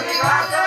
Obrigado.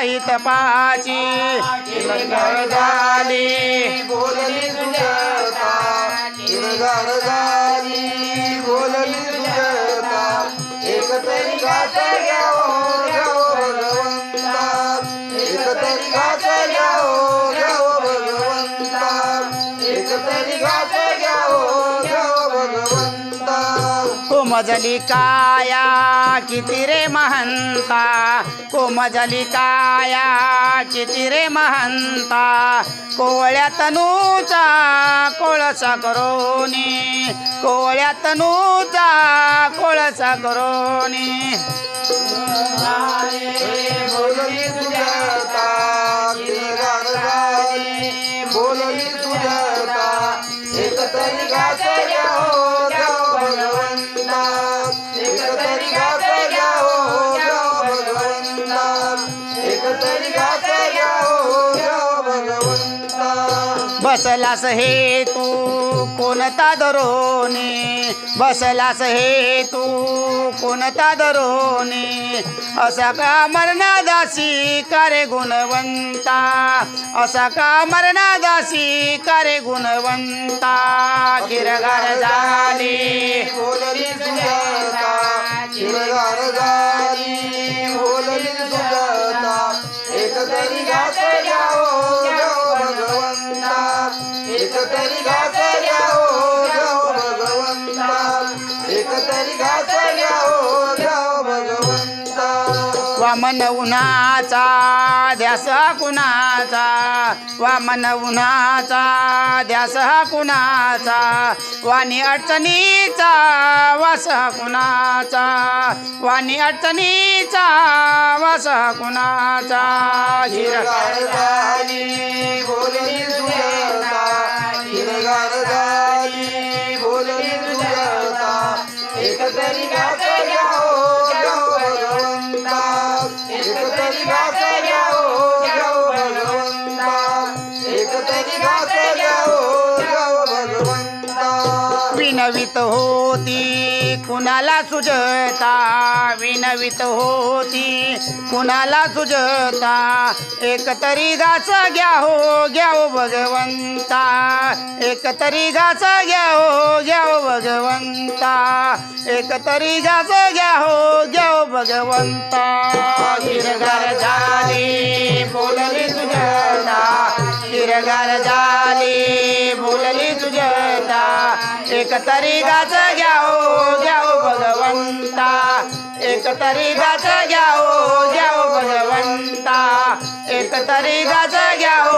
राहित पाची झाली बोलली सुजाता कोमजली काया किती रे महंता. कोमजली काया किती रे महंता. कोवळ्या तनूचा कोळसा करोनी कोवळ्या तनूचा कोळसा करोनी बोलली सुजाता हिरगार झाली बसलास हे तू कोणता दरोने? बसलास हे तू कोणता दरोनी? असा का मरणादासी करे गुणवंता? असा का मरणादासी करे गुणवंता? किरगार झाली. बोलली झाली. बोलली तरी घास घ्यावो भगवंता एक तरी घास भगवंता एक तरी घास भगवंता वामन उन्हाचा ध्यास कुणाचा? वामन उन्हाचा ध्यास कुणाचा? वाणी अडचणीचा वास कुणाचा? वाणी अडचणीचा वास कुणाचा? विनवित होती. कुणाला सुजता विनवित होती. कुणाला सुजता एकतरी तरी घ्या हो घ्या हो भगवंता. एकतरी घ्या हो घ्या हो भगवंता. एक तरी घ्या हो घ्या हो भगवंता. हिरगार झाली बोलली सुजता. हिरगार झाली बोलली तुझता एक तरी गाच घ्याओ घ्याओ भगवंता. एक तरी गाच घ्याओ घ्याओ भगवंता. एक तरी गाच घ्याओ